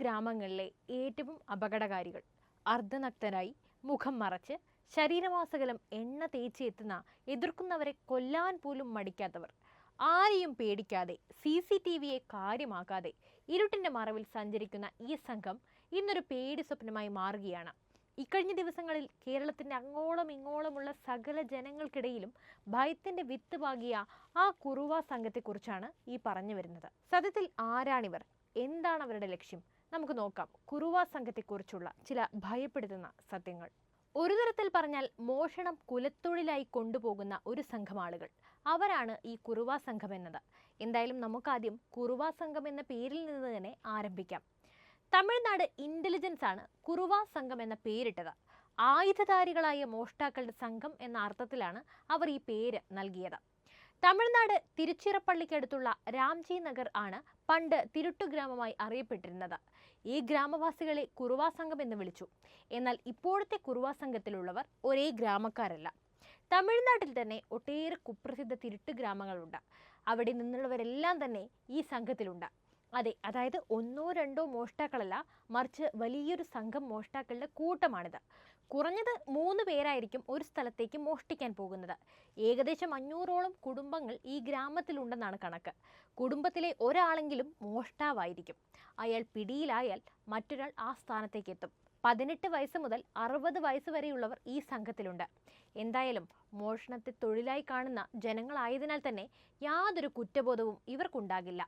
ഗ്രാമങ്ങളിലെ ഏറ്റവും അപകടകാരികൾ. അർദ്ധനഗ്നരായി മുഖം മറച്ച് ശരീരമാസകലം എണ്ണ തേച്ച് എത്തുന്ന എതിർക്കുന്നവരെ കൊല്ലാൻ പോലും മടിക്കാത്തവർ. ആരെയും പേടിക്കാതെ സി സി ടി വിയെ കാര്യമാക്കാതെ ഇരുട്ടിന്റെ മറവിൽ സഞ്ചരിക്കുന്ന ഈ സംഘം ഇന്നൊരു പേടി സ്വപ്നമായി മാറുകയാണ്. ഇക്കഴിഞ്ഞ ദിവസങ്ങളിൽ കേരളത്തിന്റെ അങ്ങോളം ഇങ്ങോളമുള്ള സകല ജനങ്ങൾക്കിടയിലും ഭയത്തിന്റെ വിത്ത് പാകിയ ആ കുറുവ സംഘത്തെക്കുറിച്ചാണ് ഈ പറഞ്ഞു വരുന്നത് സത്യത്തിൽ ആരാണിവർ? എന്താണ് അവരുടെ ലക്ഷ്യം? നമുക്ക് നോക്കാം. കുറുവ സംഘത്തെക്കുറിച്ചുള്ള ചില ഭയപ്പെടുത്തുന്ന സത്യങ്ങൾ. ഒരു തരത്തിൽ പറഞ്ഞാൽ മോഷണം കുലത്തൊഴിലായി കൊണ്ടുപോകുന്ന ഒരു സംഘം ആളുകൾ. അവരാണ് ഈ കുറുവ സംഘം എന്നത്. എന്തായാലും നമുക്കാദ്യം കുറുവ സംഘം എന്ന പേരിൽ നിന്ന് തന്നെ ആരംഭിക്കാം. തമിഴ്നാട് ഇന്റലിജൻസ് ആണ് കുറുവ സംഘം എന്ന പേരിട്ടത്. ആയുധധാരികളായ മോഷ്ടാക്കളുടെ സംഘം എന്ന അർത്ഥത്തിലാണ് അവർ ഈ പേര് നൽകിയത്. തമിഴ്നാട് തിരുച്ചിറപ്പള്ളിക്കടുത്തുള്ള രാംജി നഗർ ആണ് പണ്ട് തിരുട്ടു ഗ്രാമമായി അറിയപ്പെട്ടിരുന്നത്. ഈ ഗ്രാമവാസികളെ കുറുവാ സംഘം എന്ന് വിളിച്ചു. എന്നാൽ ഇപ്പോഴത്തെ കുറുവാ സംഘത്തിലുള്ളവർ ഒരേ ഗ്രാമക്കാരല്ല. തമിഴ്നാട്ടിൽ തന്നെ ഒട്ടേറെ കുപ്രസിദ്ധ തിരുട്ട് ഗ്രാമങ്ങളുണ്ട്. അവിടെ നിന്നുള്ളവരെല്ലാം തന്നെ ഈ സംഘത്തിലുണ്ട്. അതെ അതായത് ഒന്നോ രണ്ടോ മോഷ്ടാക്കളല്ല മറിച്ച് വലിയൊരു സംഘം മോഷ്ടാക്കളുടെ കൂട്ടമാണിത്. കുറഞ്ഞത് മൂന്ന് പേരായിരിക്കും ഒരു സ്ഥലത്തേക്ക് മോഷ്ടിക്കാൻ പോകുന്നത്. ഏകദേശം അഞ്ഞൂറോളം കുടുംബങ്ങൾ ഈ ഗ്രാമത്തിലുണ്ടെന്നാണ് കണക്ക്. കുടുംബത്തിലെ ഒരാളെങ്കിലും മോഷ്ടാവായിരിക്കും. അയാൾ പിടിയിലായാൽ മറ്റൊരാൾ ആ സ്ഥാനത്തേക്ക് എത്തും പതിനെട്ട് വയസ്സ് മുതൽ അറുപത് വയസ്സ് വരെയുള്ളവർ ഈ സംഘത്തിലുണ്ട്. എന്തായാലും മോഷണത്തെ തൊഴിലായി കാണുന്ന ജനങ്ങളായതിനാൽ തന്നെ യാതൊരു കുറ്റബോധവും ഇവർക്കുണ്ടാകില്ല.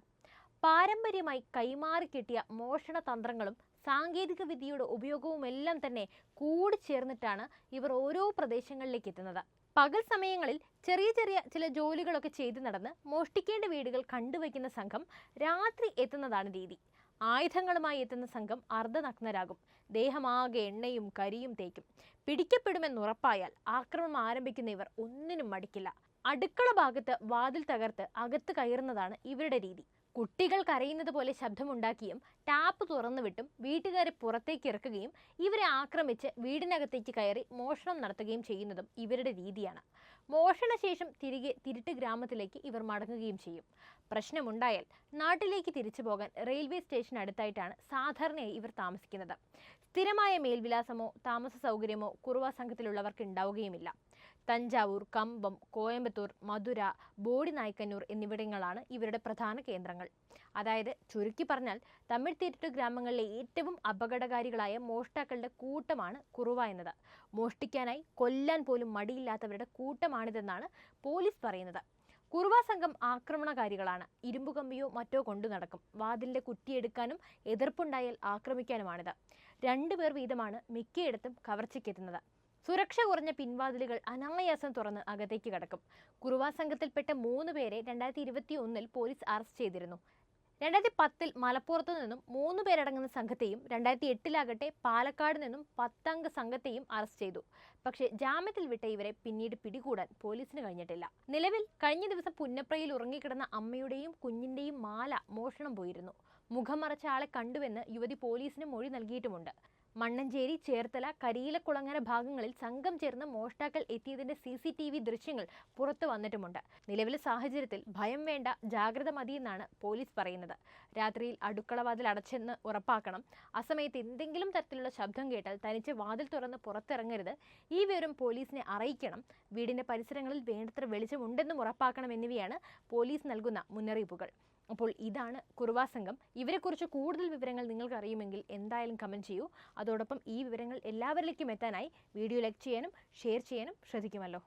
പാരമ്പര്യമായി കൈമാറി കിട്ടിയ മോഷണ തന്ത്രങ്ങളും സാങ്കേതിക വിദ്യയുടെ ഉപയോഗവുമെല്ലാം തന്നെ കൂടി ചേർന്നിട്ടാണ് ഇവർ ഓരോ പ്രദേശങ്ങളിലേക്ക് എത്തുന്നത്. പകൽ സമയങ്ങളിൽ ചെറിയ ചെറിയ ചില ജോലികളൊക്കെ ചെയ്തു നടന്ന് മോഷ്ടിക്കേണ്ട വീടുകൾ കണ്ടുവയ്ക്കുന്ന സംഘം രാത്രി എത്തുന്നതാണ് രീതി. ആയുധങ്ങളുമായി എത്തുന്ന സംഘം അർദ്ധനഗ്നരാകും. ദേഹമാകെ എണ്ണയും കരിയും തേക്കും. പിടിക്കപ്പെടുമെന്നുറപ്പായാൽ ആക്രമണം ആരംഭിക്കുന്ന ഇവർ ഒന്നിനും മടിക്കില്ല. അടുക്കള ഭാഗത്ത് വാതിൽ തകർത്ത് അകത്ത് കയറുന്നതാണ് ഇവരുടെ രീതി. കുട്ടികൾ കരയുന്നത് പോലെ ശബ്ദമുണ്ടാക്കിയും ടാപ്പ് തുറന്നു വിട്ടും വീട്ടുകാരെ പുറത്തേക്ക് ഇറക്കുകയും ഇവരെ ആക്രമിച്ച് വീടിനകത്തേക്ക് കയറി മോഷണം നടത്തുകയും ചെയ്യുന്നതും ഇവരുടെ രീതിയാണ്. മോഷണശേഷം തിരികെ തിരുട്ട് ഗ്രാമത്തിലേക്ക് ഇവർ മടങ്ങുകയും ചെയ്യും. പ്രശ്നമുണ്ടായാൽ നാട്ടിലേക്ക് തിരിച്ചു പോകാൻ റെയിൽവേ സ്റ്റേഷൻ അടുത്തായിട്ടാണ് സാധാരണയായി ഇവർ താമസിക്കുന്നത്. സ്ഥിരമായ മേൽവിലാസമോ താമസ സൗകര്യമോ കുറുവ സംഘത്തിലുള്ളവർക്ക് ഉണ്ടാവുകയുമില്ല തഞ്ചാവൂർ കമ്പം കോയമ്പത്തൂർ മധുര ബോഡി നായ്ക്കന്നൂർ എന്നിവിടങ്ങളാണ് ഇവരുടെ പ്രധാന കേന്ദ്രങ്ങൾ. അതായത് ചുരുക്കി പറഞ്ഞാൽ തമിഴ് തീരട്ട് ഗ്രാമങ്ങളിലെ ഏറ്റവും അപകടകാരികളായ മോഷ്ടാക്കളുടെ കൂട്ടമാണ് കുറുവ എന്നത്. മോഷ്ടിക്കാനായി കൊല്ലാൻ പോലും മടിയില്ലാത്തവരുടെ കൂട്ടമാണിതെന്നാണ് പോലീസ് പറയുന്നത്. കുറുവ സംഘം ആക്രമണകാരികളാണ്. ഇരുമ്പുകമ്പിയോ മറ്റോ കൊണ്ടു നടക്കും. വാതിലിന്റെ കുറ്റിയെടുക്കാനും എതിർപ്പുണ്ടായാൽ ആക്രമിക്കാനുമാണിത്. രണ്ടുപേർ വീതമാണ് മിക്കയിടത്തും കവർച്ചയ്ക്കെത്തുന്നത്. സുരക്ഷ കുറഞ്ഞ പിൻവാതിലുകൾ അനായാസം തുറന്ന് അകത്തേക്ക് കടക്കും. കുറുവാ സംഘത്തിൽപ്പെട്ട മൂന്ന് പേരെ രണ്ടായിരത്തി ഇരുപത്തി ഒന്നിൽ പോലീസ് അറസ്റ്റ് ചെയ്തിരുന്നു. രണ്ടായിരത്തി പത്തിൽ മലപ്പുറത്തു നിന്നും മൂന്ന് പേരടങ്ങുന്ന സംഘത്തെയും രണ്ടായിരത്തി എട്ടിലാകട്ടെ പാലക്കാട് നിന്നും പത്തംഗ സംഘത്തെയും അറസ്റ്റ് ചെയ്തു. പക്ഷേ ജാമ്യത്തിൽ വിട്ട ഇവരെ പിന്നീട് പിടികൂടാൻ പോലീസിന് കഴിഞ്ഞിട്ടില്ല. നിലവിൽ കഴിഞ്ഞ ദിവസം പുന്നപ്രയിൽ ഉറങ്ങിക്കിടന്ന അമ്മയുടെയും കുഞ്ഞിന്റെയും മാല മോഷണം പോയിരുന്നു. മുഖം മറച്ച ആളെ കണ്ടുവെന്ന് യുവതി പോലീസിന് മൊഴി നൽകിയിട്ടുമുണ്ട്. മണ്ണഞ്ചേരി ചേർത്തല കരിയിലക്കുളങ്ങര ഭാഗങ്ങളിൽ സംഘം ചേർന്ന് മോഷ്ടാക്കൾ എത്തിയതിന്റെ സി സി ടി വി ദൃശ്യങ്ങൾ പുറത്തു വന്നിട്ടുമുണ്ട്. നിലവിലെ സാഹചര്യത്തിൽ ഭയം വേണ്ട ജാഗ്രത മതിയെന്നാണ് പോലീസ് പറയുന്നത്. രാത്രിയിൽ അടുക്കള വാതിൽ അടച്ചെന്ന് ഉറപ്പാക്കണം. അസമയത്ത് എന്തെങ്കിലും തരത്തിലുള്ള ശബ്ദം കേട്ടാൽ തനിച്ച് വാതിൽ തുറന്ന് പുറത്തിറങ്ങരുത്. ഈ വിവരം പോലീസിനെ അറിയിക്കണം. വീടിന്റെ പരിസരങ്ങളിൽ വേണ്ടത്ര വെളിച്ചമുണ്ടെന്നും ഉറപ്പാക്കണം എന്നിവയാണ് പോലീസ് നൽകുന്ന മുന്നറിയിപ്പുകൾ. അപ്പോൾ ഇതാണ് കുറുവാ സംഘം. ഇവരെക്കുറിച്ച് കൂടുതൽ വിവരങ്ങൾ നിങ്ങൾക്ക് അറിയുമെങ്കിൽ എന്തായാലും കമന്റ് ചെയ്യൂ. അതോടൊപ്പം ഈ വിവരങ്ങൾ എല്ലാവരിലേക്കും എത്താനായി വീഡിയോ ലൈക്ക് ചെയ്യാനും ഷെയർ ചെയ്യാനും ശ്രദ്ധിക്കുമല്ലോ.